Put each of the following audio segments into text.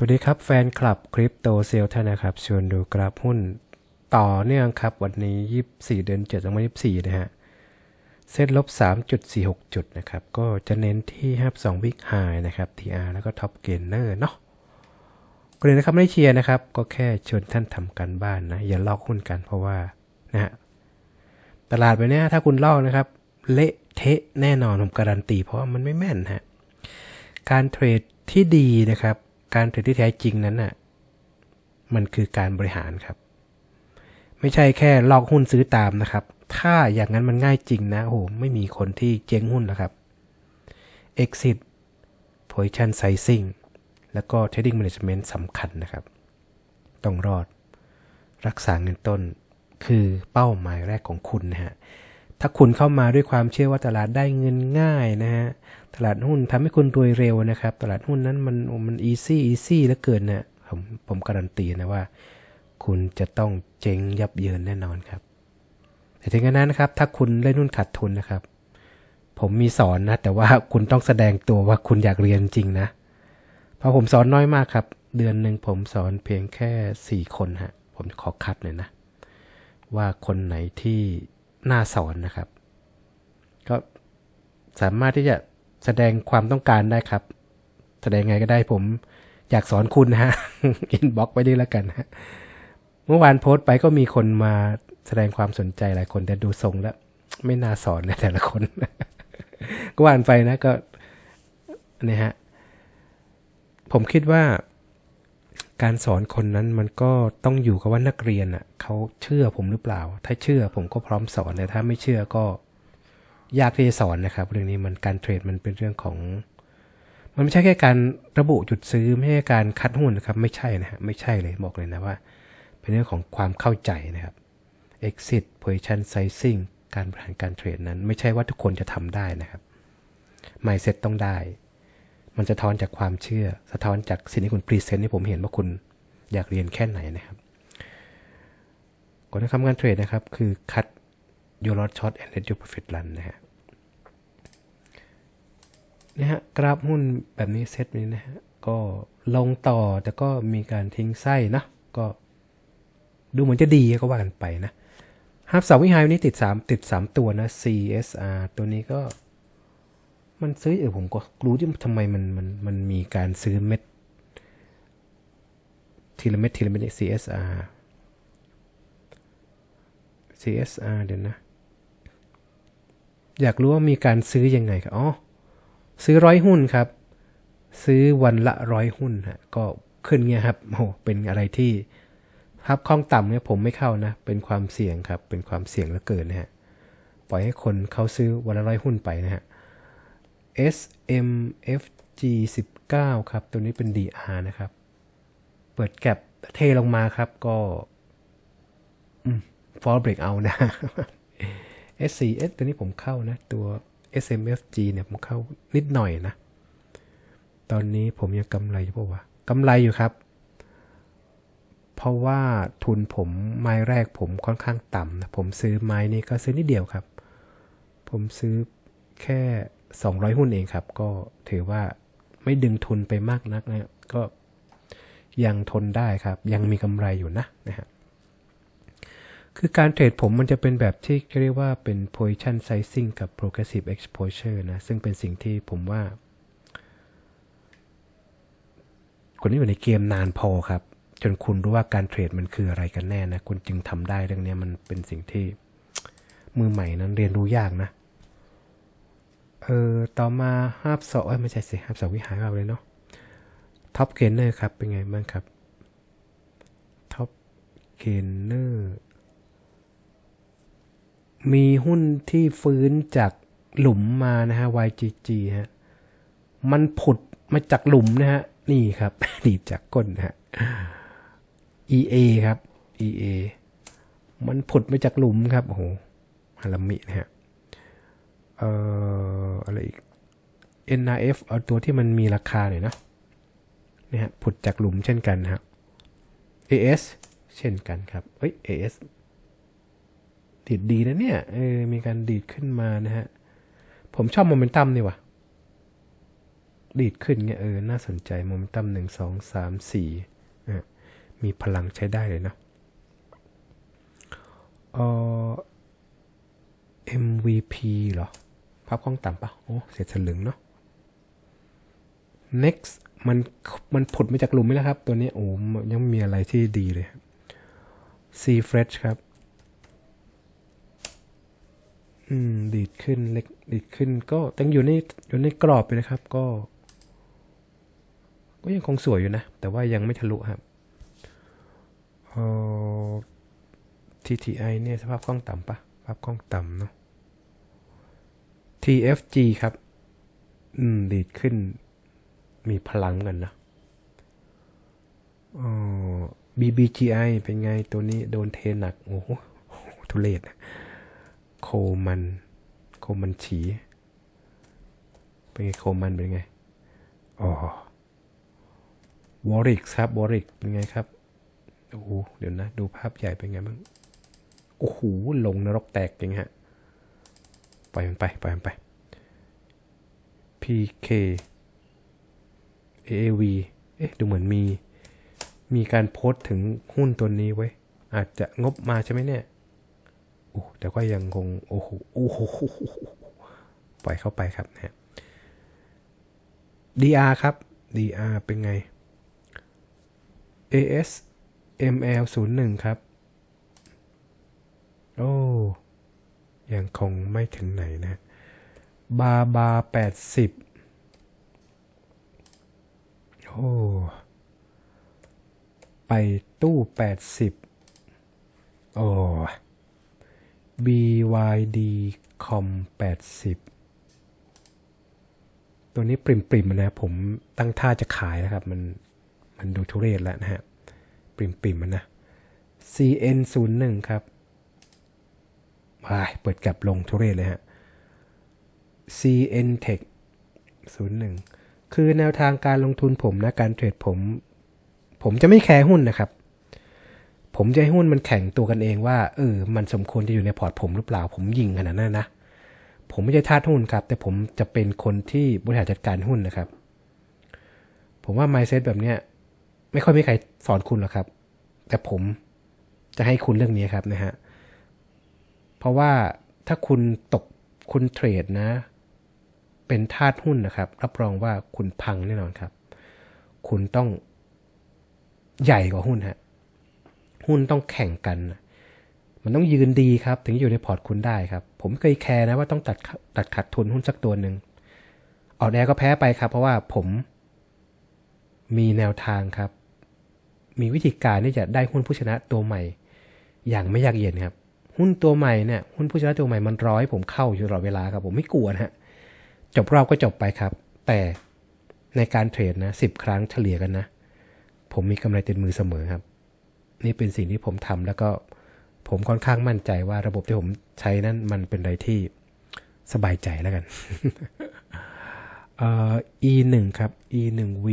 สวัสดีครับแฟนคลับคริปโตเซลท่านนะครับ ชวนดูกราฟหุ้นต่อเนื่องครับ วันนี้ 24 เดือน7 2024 นะฮะเซ็ตลบ 3.46 จุดนะครับ ก็จะเน้นที่ 52 วิกไฮนะครับ TR แล้วก็ท็อปเกนเนอร์เนาะก็เลยนะครับไม่ได้เชียร์นะครับ ก็แค่ชวนท่านทำการบ้านนะ อย่าลอกหุ้นกันเพราะว่านะฮะตลาดไปเนี้ยถ้าคุณลอกนะครับ เละเทะแน่นอนผมการันตีเพราะมันไม่แม่นฮะการเทรดที่ดีนะครับ การเทรดที่แท้จริงนั้นน่ะ มันคือการบริหารครับ ไม่ใช่แค่ลอกหุ้นซื้อตามนะครับ ถ้าอย่างนั้นมันง่ายจริงนะโอ้โหไม่มีคนที่เจ๊งหุ้นแล้วครับ exit position sizing แล้วก็ trading management สำคัญนะครับ ต้องรอด รักษาเงินต้นคือเป้าหมายแรกของคุณนะฮะ ถ้าคุณเข้ามาด้วยความเชื่อว่าตลาดได้เงินง่ายนะฮะ ตลาดหุ้นทำให้คุณรวยเร็วนะครับ ตลาดหุ้นนั้นมันมันอีซี่อีซี่เหลือเกินนะผมผมการันตีนะว่า คุณจะต้องเจ๊งยับเยินแน่นอนครับ แต่ถึงกระนั้นนะครับ ถ้าคุณเล่นหุ้นขาดทุนนะครับ ผมมีสอนนะ แต่ว่าคุณต้องแสดงตัวว่าคุณอยากเรียนจริงนะ เพราะผมสอนน้อยมากครับ เดือนหนึ่งผมสอนเพียงแค่สี่คนฮะ ผมขอคัดเลยนะ ว่าคนไหนที่ น่าสอนนะครับ ก็สามารถที่จะแสดงความต้องการได้ครับ แสดงไงก็ได้ผมอยากสอนคุณฮะอินบ็อกไปด้วยแล้วกันฮะเมื่อวานโพสต์ไปก็มีคนมาแสดงความสนใจหลายคนแต่ดูทรงแล้ว ไม่น่าสอนเลยแต่ละคน ก็ว่านไปนะก็นี่ฮะผมคิดว่า การสอนคนนั้นมันก็ต้องอยู่กับว่านักเรียนอะเขาเชื่อผมหรือเปล่า ถ้าเชื่อผมก็พร้อมสอนแต่ถ้าไม่เชื่อก็ยากที่จะสอนนะครับ เรื่องนี้มันการเทรดมันเป็นเรื่องของ มันไม่ใช่แค่การระบุจุดซื้อไม่ใช่การคัดหุ้นนะครับ ไม่ใช่นะฮะไม่ใช่เลยบอกเลยนะว่า เป็นเรื่องของความเข้าใจนะครับ exit position sizing การบริหารการเทรดนั้น ไม่ใช่ว่าทุกคนจะทำได้นะครับ mindset ต้องได้ มันจะท้อนจากความเชื่อ สะท้อนจากสิ่งที่คุณพรีเซนต์ให้ผมเห็นว่าคุณอยากเรียนแค่ไหนนะครับกฎการทำการเทรดนะครับ คือ cut your lot short and let your profit run นะฮะนะฮะกราฟหุ้นแบบนี้เซตนี้นะฮะก็ลงต่อแต่ก็มีการทิ้งไส้นะก็ดูเหมือนจะดีก็ว่ากันไปนะฮับสองวิหายวันนี้ติด 3 ติด 3 ตัวนะ CSR ตัวนี้ก็ มันซื้อเออผมก็รู้ที่ทำไมมันมันมันมีการซื้อเม็ดทีละเม็ดทีละเม็ด CSR CSR เดี๋ยวนะ อยากรู้ว่ามีการซื้อยังไงครับอ๋อซื้อร้อยหุ้นครับ ซื้อวันละร้อยหุ้นฮะก็ขึ้นเงี้ยครับโอ้เป็นอะไรที่ภาพคล่องต่ำเนี่ยผมไม่เข้านะ เป็นความเสี่ยงครับ เป็นความเสี่ยงเหลือเกินนะฮะ ปล่อยให้คนเขาซื้อวันละร้อยหุ้นไปนะฮะ SMFG 19ครับ ตัวนี้เป็น DR นะครับ เปิดแก็บเทลงมาครับก็ ฟอลเบรกเอานะ S4S ตัวนี้ผมเข้านะ ตัว SMFG เนี่ยผมเข้านิดหน่อยนะ ตอนนี้ผมยังกำไรอยู่ปะวะกำไรอยู่ครับ เพราะว่าทุนผมไม้แรกผมค่อนข้างต่ำนะ ผมซื้อไม้นี้ก็ซื้อนิดเดียวครับ ผมซื้อแค่ 200 หุ้นเองครับ ก็ถือว่าไม่ดึงทุนไปมากนักนะก็ยังทนได้ครับ ยังมีกำไรอยู่นะนะฮะคือการเทรดผมมันจะเป็นแบบที่เรียกว่าเป็น position sizing กับ progressive exposure นะ ซึ่งเป็นสิ่งที่ผมว่า คนที่อยู่ในเกมนานพอครับ จนคุณรู้ว่าการเทรดมันคืออะไรกันแน่นะ คุณจึงทำได้เรื่องนี้มันเป็นสิ่งที่มือใหม่นั้นเรียนรู้ยากนะ เออต่อมาห้าสองไม่ใช่สิห้าสองวิหารเอาเลยเนาะท็อปเกนเนอร์ครับ เป็นไงบ้างครับท็อปเกนเนอร์มีหุ้นที่ฟื้นจากหลุมมานะฮะ YGG ฮะ มันผุดมาจากหลุมนะฮะ นี่ครับ ดีจากก้นนะฮะ EA ครับ EA มันผุดมาจากหลุมครับ โอ้โหฮารามินะฮะ เอ่ออะไรอีก NRF เอาตัวที่มันมีราคาหน่อยนะนี่ฮะผุดจากหลุมเช่นกันนะฮะ AS เช่นกันครับเอ้ย AS ดีดดีนะเนี่ยเออมีการดีดขึ้นมานะฮะ ผมชอบโมเมนตัมนี่วะดีดขึ้นเงี้ยเออ น่าสนใจโมเมนตัมหนึ่งสองสามสี่นะมีพลังใช้ได้เลยเนาะเอ่อ MVP เหรอ พกล้องต่ำปะโอ้เสียสลึงเนาะ next มันมันผุดมาจากหลุมไหมนะครับ ตัวนี้โอ้ยังมีอะไรที่ดีเลย C fresh ครับ อืม ดีดขึ้นเล็กดีดขึ้น ก็ต้งอยู่ในอยู่ในกรอบอยู่นะครับ ก็ ก็ยังคงสวยอยู่นะ แต่ว่ายังไม่ทะลุครับเอ่อ TTI เนี่ยสภาพกล้องต่ำปะภาพกล้องต่ำเนาะ TFG ครับ อืม ดีดขึ้น มีพลังกันนะอ๋อ BBGI เป็นไงตัวนี้โดนเทหนัก โอ้โหทุเรศโคมัน โคมันฉี เป็นไงโคมันเป็นไง อ๋อวอริกครับวอริกเป็นไงครับ โอ้โห เดี๋ยวนะ ดูภาพใหญ่เป็นไงบ้าง โอ้โห ลงนรกแตกจริงฮะ ล่อยมันไปปล่อยมันไป PK AAV เอ๊ะดูเหมือนมี มีการโพสต์ถึงหุ้นตัวนี้ไว้ อาจจะงบมาใช่ไหมเนี่ยโอ้แต่ก็ยังคง โอ้โหโอ้โหปล่อยเข้าไปครับนะฮะ DR ครับ DR เป็นไง AS ML 0 1ครับ โอ้ ยังคงไม่ถึงไหนนะ บาบาแปดสิบโอ้ไปตู้แปดสิบโอ้ BYD คอมแปดสิบตัวนี้ปริมปริมนะผมตั้งท่าจะขายนะครับ มันมันดูทุเรศแล้วนะฮะ ปริมปริมมันนะ CN 0 1 ครับ วายเปิดกลับลงทุเรศเลยฮะ CN Tech 01 คือแนวทางการลงทุนผมนะการเทรดผม ผมจะไม่แคร์หุ้นนะครับ ผมจะให้หุ้นมันแข่งตัวกันเองว่าเออมันสมควรจะอยู่ในพอร์ตผมหรือเปล่า ผมยิงขนาดนั้นนะ ผมไม่ใช่ทาสหุ้นครับ แต่ผมจะเป็นคนที่บริหารจัดการหุ้นนะครับ ผมว่า mindset แบบเนี้ยไม่ค่อยมีใครสอนคุณหรอกครับ แต่ผมจะให้คุณเรื่องนี้ครับนะฮะ เพราะว่าถ้าคุณตกคุณเทรดนะ เป็นทาสหุ้นนะครับ รับรองว่าคุณพังแน่นอนครับ คุณต้องใหญ่กว่าหุ้นฮะหุ้นต้องแข่งกัน มันต้องยืนดีครับ ถึงอยู่ในพอร์ตคุณได้ครับ ผมเคยแคร์นะว่าต้องตัดตัดขาดทุนหุ้นสักตัวหนึ่งออกแอร์ก็แพ้ไปครับ เพราะว่าผมมีแนวทางครับ มีวิธีการที่จะได้หุ้นผู้ชนะตัวใหม่ อย่างไม่ยากเย็นครับ หุ้นตัวใหม่เนี่ยหุ้นผู้ชนะตัวใหม่มันร้อยผมเข้าอยู่ตลอดเวลาครับผมไม่กลัวนะฮะจบรอบก็จบไปครับ แต่ในการเทรดนะสิบครั้งเฉลี่ยกันนะ ผมมีกำไรเต็มมือเสมอครับ นี่เป็นสิ่งที่ผมทำแล้วก็ผมค่อนข้างมั่นใจว่าระบบที่ผมใช้นั้นมันเป็นอะไรที่สบายใจแล้วกันเอ่อ e 1ครับ e 1 v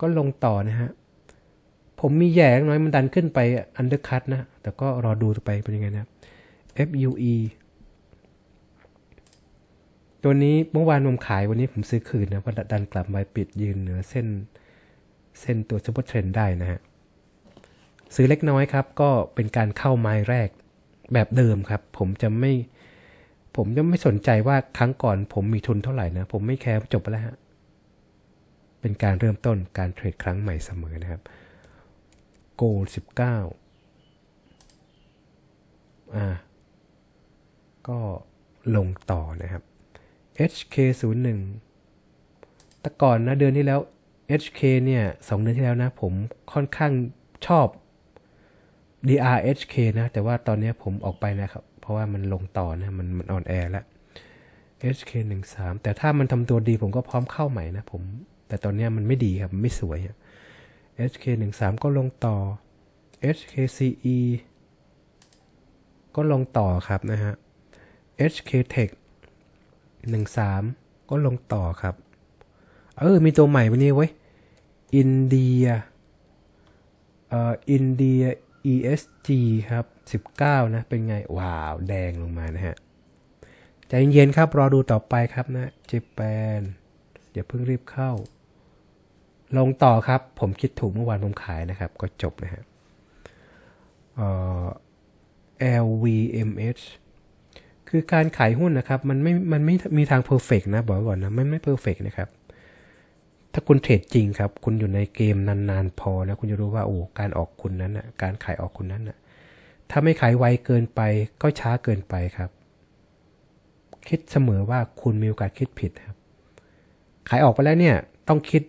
ก็ลงต่อนะฮะ ผมมีแย่น้อยมันดันขึ้นไปอันเดอร์คัตนะ แต่ก็รอดูต่อไปเป็นยังไงนะ FUE ตัวนี้เมื่อวานผมขายวันนี้ผมซื้อคืนนะเพราะดันกลับมาปิดยืนเหนือเส้นเส้นตัวซูเปอร์เทรนได้นะฮะ ซื้อเล็กน้อยครับ ก็เป็นการเข้าไม้แรกแบบเดิมครับ ผมจะไม่ ผมจะไม่สนใจว่าครั้งก่อนผมมีทุนเท่าไหร่นะ ผมไม่แคร์จบไปแล้วฮะ เป็นการเริ่มต้นการเทรดครั้งใหม่เสมอนะครับ โกลสิบเก้าอ่า ก็ลงต่อนะครับ HK 0 1 แต่ก่อนนะเดือนที่แล้ว HK เนี่ยสองเดือนที่แล้วนะ ผมค่อนข้างชอบ DRHK นะ แต่ว่าตอนนี้ผมออกไปนะครับ เพราะว่ามันลงต่อนะ มันมันอ่อนแอแล้ว HK 1 3 แต่ถ้ามันทำตัวดีผมก็พร้อมเข้าใหม่นะผม แต่ตอนนี้มันไม่ดีครับ ไม่สวยอะ HK 1 3 ก็ลงต่อ HKCE ก็ลงต่อครับนะฮะ HK Tech 13 ก็ลงต่อครับ เออ มีตัวใหม่วันนี้ไว้ย อินเดีย เอ่อ อินเดีย ESG ครับ 19 นะ เป็นไง ว้าว แดงลงมานะฮะ ใจเย็นๆครับ รอดูต่อไปครับนะเจแปนอย่าเพิ่งรีบเข้า ลงต่อครับ ผมคิดถูกเมื่อวานผมขายนะครับ ก็จบนะฮะเอ่อ LVMH คือการขายหุ้นนะครับ มันไม่ มันไม่มีทางเพอร์เฟกนะ บอกก่อนนะ มันไม่เพอร์เฟกนะครับ ถ้าคุณเทรดจริงครับ คุณอยู่ในเกมนานๆ พอนะคุณจะรู้ว่า โอ้ การออกคุณนั้นนะการขายออกคุณนั้นนะถ้าไม่ขายไวเกินไป ก็ช้าเกินไปครับ คิดเสมอว่าคุณมีโอกาสคิดผิดครับ ขายออกไปแล้วเนี่ย ต้องคิด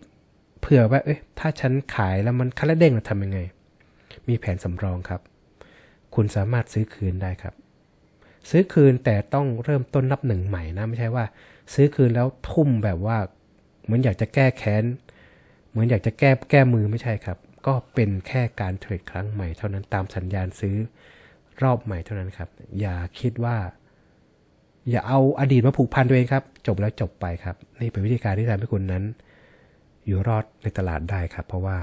เผื่อว่าเอ้ยถ้าฉันขายแล้วมันคันละเด้งเราทำยังไง มีแผนสำรองครับ คุณสามารถซื้อคืนได้ครับ ซื้อคืนแต่ต้องเริ่มต้นนับหนึ่งใหม่นะไม่ใช่ว่า ซื้อคืนแล้วทุ่มแบบว่า เหมือนอยากจะแก้แค้น เหมือนอยากจะแก้แก้มือไม่ใช่ครับ ก็เป็นแค่การเทรดครั้งใหม่เท่านั้นตามสัญญาณซื้อรอบใหม่เท่านั้นครับ อย่าคิดว่า อย่าเอาอดีตมาผูกพันตัวเองครับ จบแล้วจบไปครับ นี่เป็นวิธีการที่ทำให้คุณนั้น อยู่รอดในตลาดได้ครับ เพราะว่า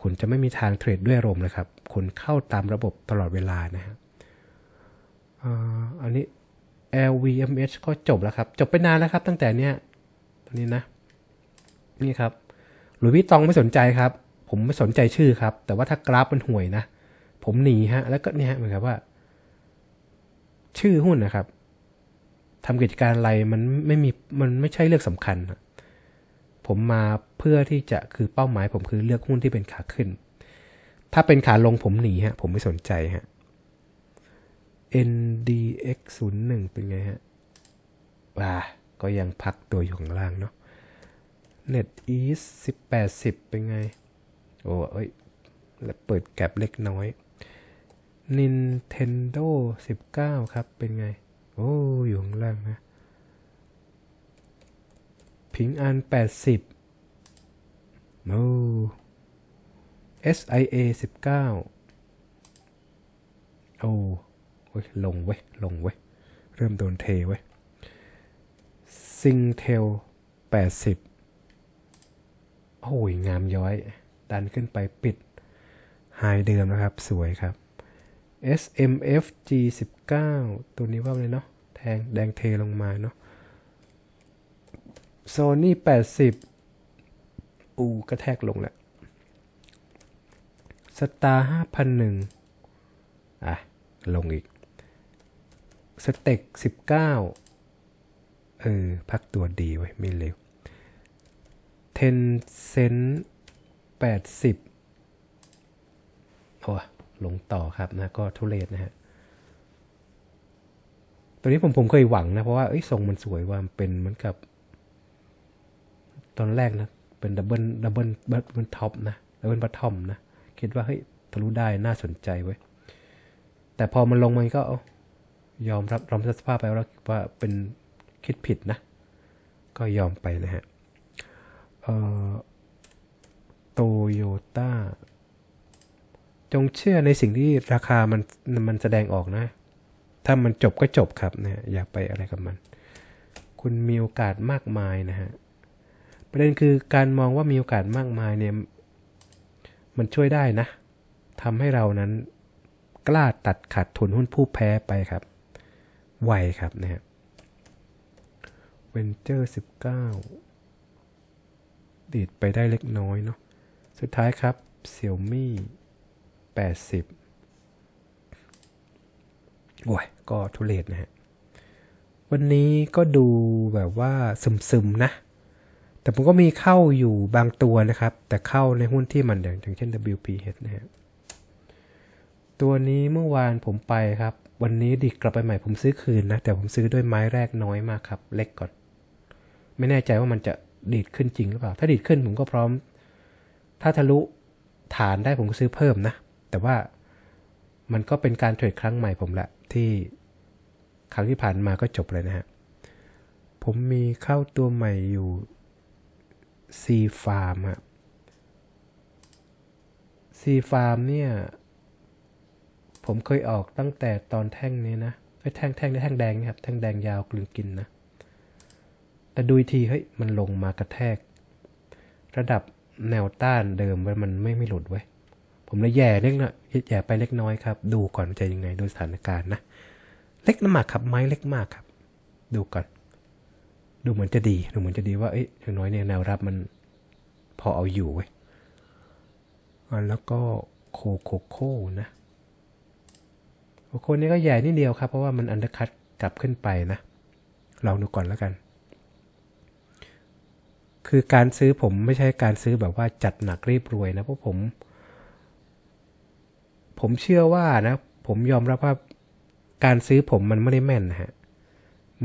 คุณจะไม่มีทางเทรดด้วยอารมณ์นะครับ คุณเข้าตามระบบตลอดเวลานะครับอ่าอันนี้ LVMH ก็จบแล้วครับ จบไปนานแล้วครับ ตั้งแต่เนี้ยตอนนี้นะ นี่ครับหลุยส์วิตองไม่สนใจครับ ผมไม่สนใจชื่อครับ แต่ว่าถ้ากราฟมันห่วยนะ ผมหนีฮะ แล้วก็เนี่ยเหมือนกับว่า ชื่อหุ้นนะครับทำกิจการอะไรมันไม่มีมันไม่ใช่เรื่องสำคัญอะ ผมมาเพื่อที่จะคือเป้าหมาย ผมคือเลือกหุ้นที่เป็นขาขึ้น ถ้าเป็นขาลงผมหนีฮะ ผมไม่สนใจฮะ NDX 0 1เป็นไงฮะว้าก็ยังพักตัวอยู่ข้างล่างเนาะ Net East 18 10 เป็นไง โอ้เอ้ยแล้วเปิดแก็บเล็กน้อย Nintendo 19 ครับ เป็นไง โอ้ อยู่ข้างล่างนะ พิงอัน 80โอ้ SIA 19 โอ้เว้ยลงเว้ยลงเว้ย เริ่มโดนเทเว้ยซิงเทล80 โอ้ย งามย้อย ดันขึ้นไปปิดไฮเดิมนะครับ สวยครับ SMF G19 ตัวนี้ว่าเลยเนาะแทงแดงเทลงมาเนาะ Sony 80อูกระแทกลงแล้วสตาร์5,001อะ ลงอีก สเต็ก19เก้าเออ พักตัวดีไว้ไม่เร็วเทนเซนแปดสิบโอ้ลงต่อครับนะ ก็ทุเรศนะฮะตัวนี้ผมผมเคยหวังนะ เพราะว่าเอ้ยทรงมันสวยว่ามันเป็นเหมือนกับ ตอนแรกนะ เป็นดับเบิลดับเบิลดับเบิลท็อปนะดับเบิลบัตทอมนะ คิดว่าเฮ้ยทะลุได้น่าสนใจเว้ยแต่พอมันลงมันก็ยอมรับยอมรับสภาพไปแล้วว่าเป็นคิดผิดนะ ก็ยอมไปนะฮะโตโยต้าจงเชื่อในสิ่งที่ราคามันมันแสดงออกนะ ถ้ามันจบก็จบครับนะอย่าไปอะไรกับมัน คุณมีโอกาสมากมายนะฮะ ประเด็นคือการมองว่ามีโอกาสมากมายเนี่ยมันช่วยได้นะทำให้เรานั้นกล้าตัดขาดทุนหุ้นผู้แพ้ไปครับไวครับนะฮะเวนเจอร์สิบเก้าดีดไปได้เล็กน้อยเนาะสุดท้ายครับ Xiaomi 80โอ้ยก็ทุเรศนะฮะ วันนี้ก็ดูแบบว่าซึมๆนะ แต่ผมก็มีเข้าอยู่บางตัวนะครับ แต่เข้าในหุ้นที่มันอย่างเช่น WPH นะฮะตัวนี้เมื่อวานผมไปครับ วันนี้ดีกลับไปใหม่ผมซื้อคืนนะ แต่ผมซื้อด้วยไม้แรกน้อยมากครับ เล็กก่อน ไม่แน่ใจว่ามันจะดีดขึ้นจริงหรือเปล่า ถ้าดีดขึ้นผมก็พร้อม ถ้าทะลุฐานได้ผมก็ซื้อเพิ่มนะ แต่ว่ามันก็เป็นการเทรดครั้งใหม่ผมละที่ครั้งที่ผ่านมาก็จบเลยนะฮะ ผมมีเข้าตัวใหม่อยู่ C Farm อะ C Farm เนี่ย ผมเคยออกตั้งแต่ตอนแท่งนี้นะไอ้แท่งแท่งแท่งแดงนี่ครับ แท่งแดงยาวกลืนกินนะ แต่ดูทีเฮ้ย มันลงมากระแทก ระดับแนวต้านเดิมไว้มันไม่ไม่หลุดไว้ ผมเลยแย่เล็กน้อยแย่ไปเล็กน้อยครับ ดูก่อนจะยังไงดูสถานการณ์นะ เล็กน้ำหมักครับ ไม้เล็กมากครับ ดูก่อน ดูเหมือนจะดีดูเหมือนจะดีว่าเอ้ยอย่างน้อยเนี่ยแนวรับมันพอเอาอยู่เว้ยอะแล้วก็โคโคโค่นะโคโค่นี่ก็ใหญ่นิดเดียวครับ เพราะว่ามันอันเดอร์คัตกลับขึ้นไปนะลองดูก่อนแล้วกัน คือการซื้อผมไม่ใช่การซื้อแบบว่าจัดหนักรีบรวยนะเพราะผม ผมเชื่อว่านะ ผมยอมรับว่าการซื้อผมมันไม่ได้แม่นนะฮะ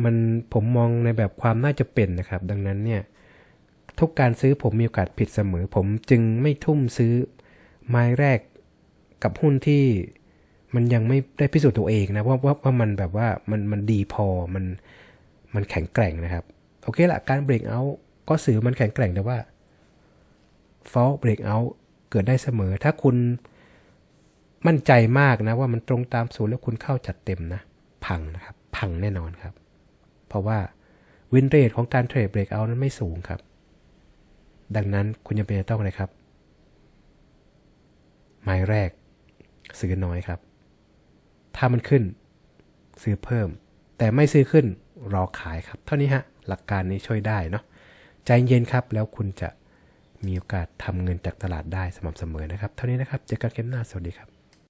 มันผมมองในแบบความน่าจะเป็นนะครับ ดังนั้นเนี่ยทุกการซื้อผมมีโอกาสผิดเสมอ ผมจึงไม่ทุ่มซื้อไม้แรกกับหุ้นที่มันยังไม่ได้พิสูจน์ตัวเองนะว่าว่าว่ามันแบบว่ามันมันดีพอมันมันแข็งแกร่งนะครับ โอเคละการเบรกเอาก็สื่อมันแข็งแกร่งแต่ว่าฟอลเบรกเอาเกิดได้เสมอ ถ้าคุณมั่นใจมากนะว่ามันตรงตามสูตรแล้วคุณเข้าจัดเต็มนะ พังนะครับ พังแน่นอนครับ เพราะว่าวินเรทของการเทรดเบรกเอานั้นไม่สูงครับ ดังนั้นคุณยังเป็นจะต้องอะไรครับ ไม้แรก ซื้อน้อยครับ ถ้ามันขึ้น ซื้อเพิ่ม แต่ไม่ซื้อขึ้นรอขายครับ เท่านี้ฮะ หลักการนี้ช่วยได้เนาะใจเย็นครับ แล้วคุณจะมีโอกาสทำเงินจากตลาดได้สม่ำเสมอนะครับ เท่านี้นะครับ เจอกันคลิปหน้า สวัสดีครับ